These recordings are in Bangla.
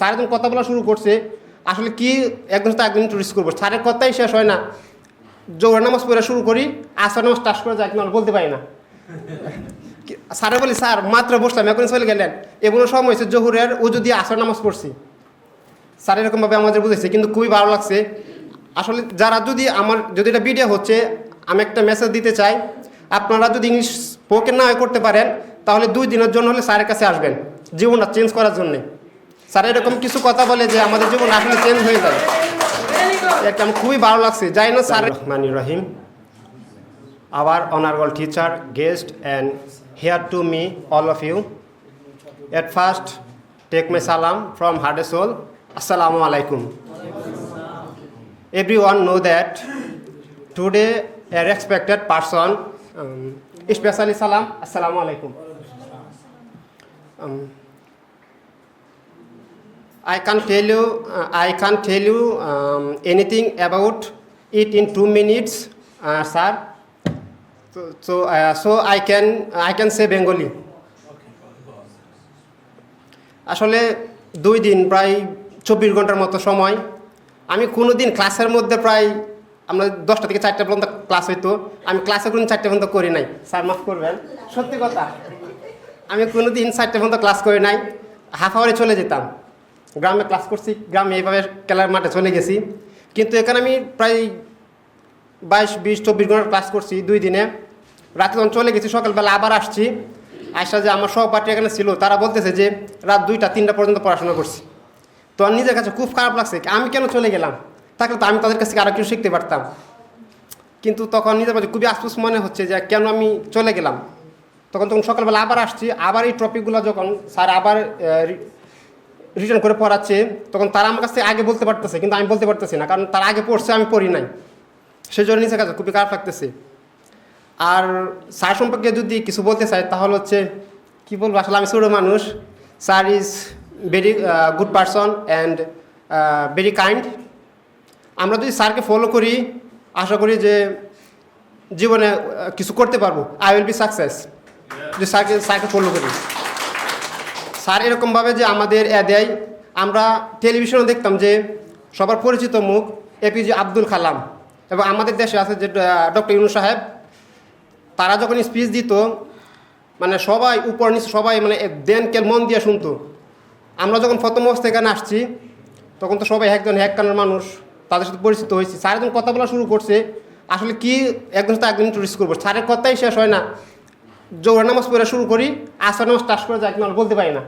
স্যার যখন কথা বলা শুরু করছে। আসলে কি একজন তো একদিন ইন্ট্রোডিউস করব। স্যারের কথাই শেষ হয় না। জোহর নামাজ পড়া শুরু করি আসর নামাজ টাস করে যায় কিনা বলতে পারি না। স্যারে বলি, স্যার, মাত্র বসলাম, এখন চলে গেলেন। এগুলো সময় হয়েছে জহুরের ও যদি আসর নামাজ পড়ছি। স্যার এরকমভাবে আমাদের বুঝেছে কিন্তু খুবই ভালো লাগছে। আসলে যারা যদি আমার, যদি এটা ভিডিও হচ্ছে, আমি একটা মেসেজ দিতে চাই, আপনারা যদি ইংলিশ স্পোকেন না করতে পারেন, তাহলে দুই দিনের জন্য হলে স্যারের কাছে আসবেন। জীবনটা চেঞ্জ করার জন্যে। স্যার এরকম কিছু কথা বলে যে আমাদের জীবন আসলে চেঞ্জ হয়ে যায়। একটা আমি খুবই ভালো লাগছে। যাই না sir Rahman Rahim. Our honourable teacher guest and here to me all of you at first take my সালাম ফ্রম হার্ডে সোল আসসালামু আলাইকুম everyone know that today are expected person specially সালাম আসসালামু আলাইকুম I can tell you, uh, I can tell you um, anything about it in two minutes, uh, sir. So, so, uh, so I can I can say Bengali. আসলে দুই দিন প্রায় চব্বিশ ঘণ্টার মতো সময়। আমি কোনো দিন ক্লাসের মধ্যে প্রায় আমরা দশটা থেকে চারটা পর্যন্ত ক্লাস হইতো। আমি ক্লাসে কোনো চারটে পর্যন্ত করি নাই। স্যার মাফ করবেন। সত্যি কথা। আমি কোনো দিন চারটে পর্যন্ত ক্লাস করি নাই। হাফ আওয়ারে চলে যেতাম। গ্রামে ক্লাস করছি, গ্রামে এইভাবে খেলার মাঠে চলে গেছি। কিন্তু এখানে আমি প্রায় বাইশ, বিশ, চব্বিশ ঘণ্টা ক্লাস করছি দুই দিনে। রাতে যখন চলে গেছি, সকালবেলা আবার আসছি। আসা যে আমার সহপাঠী এখানে ছিল, তারা বলতেছে যে রাত দুইটা, তিনটা পর্যন্ত পড়াশোনা করছি। তো নিজের কাছে খুব খারাপ লাগছে আমি কেন চলে গেলাম? থাকলে তো আমি তাদের কাছ থেকে আরও কিছু শিখতে পারতাম। কিন্তু তখন নিজের মাঝে খুবই আফসোস মনে হচ্ছে যে কেন আমি চলে গেলাম? তখন তখন সকালবেলা আবার আসছি, আবার এই টপিকগুলো যখন স্যার আবার রিটার্ন করে পড়াচ্ছে, তখন তারা আমার কাছ থেকে আগে বলতে পারতেছে, কিন্তু আমি বলতে পারতেছি না, কারণ তারা আগে পড়ছে, আমি পড়ি নাই। সেই জন্য নিজের কাছে খুবই খারাপ লাগতেছে। আর স্যার সম্পর্কে যদি কিছু বলতে চাই, তাহলে হচ্ছে, কি বলব, আসলে আমি ছোটো মানুষ। Sir is very good person and very kind আমরা যদি স্যারকে ফলো করি, আশা করি যে জীবনে কিছু করতে পারব। আই উইল বি সাকসেস যদি স্যারকে স্যারকে ফলো করি। স্যার এরকমভাবে যে আমাদের এ দেয়, আমরা টেলিভিশনে দেখতাম যে সবার পরিচিত মুখ এপিজে আব্দুল কালাম এবং আমাদের দেশে আছে যে ডক্টর ইউনু সাহেব। তারা যখন স্পিচ দিত মানে সবাই উপর নিচে সবাই মানে দেন কেল মন দিয়ে শুনতো। আমরা যখন প্রথম অবস্থা এখানে আসছি, তখন তো সবাই একজন হ্যাককানের মানুষ, তাদের সাথে পরিচিত হয়েছি। স্যার যখন কথা বলা শুরু করছে, আসলে কি একজন সাথে একদিন ইন্ট্রোডিউস করব। স্যারের কথাই শেষ হয় না। জোহর নামাজ পড়া শুরু করি, আসর নামাজ টাস করে যায় কিনা বলতে পারি না।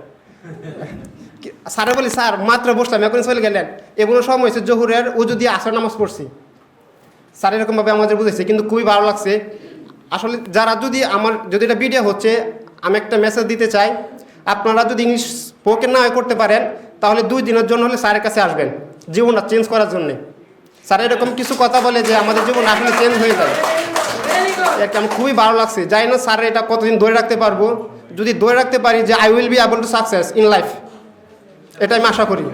স্যারে বলি, স্যার, মাত্র বসলাম, এখন চলে গেলেন। এগুলো সময় হয়েছে জহুরের ও যদি আসর নামাজ পড়ছি। স্যার এরকমভাবে আমাদের বুঝেছে কিন্তু খুবই ভালো লাগছে। আসলে যারা যদি আমার, যদি এটা ভিডিও হচ্ছে, আমি একটা মেসেজ দিতে চাই, আপনারা যদি ইংলিশ স্পোকেন না করতে পারেন, তাহলে দুই দিনের জন্য হলে স্যারের কাছে আসবেন, জীবনটা চেঞ্জ করার জন্যে। স্যার এরকম কিছু কথা বলে যে আমাদের জীবন আসলে চেঞ্জ হয়ে যায়। এটা আমার খুবই ভালো লাগছে। জানি না স্যার এটা কতদিন ধরে রাখতে পারব। যদি ধরে রাখতে পারি যে I will be able to success in life এটা আমি আশা করি।